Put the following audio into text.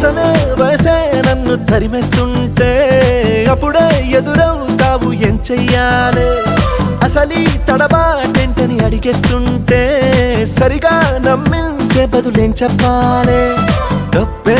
అసలే వయసే నన్ను తరిమేస్తుంటే అప్పుడే ఎదురవుతావు ఏం చెయ్యాలి? అసలీ తడబాటెంటని అడిగేస్తుంటే సరిగా నమ్మించే బదులేం చెప్పాలి? తప్పే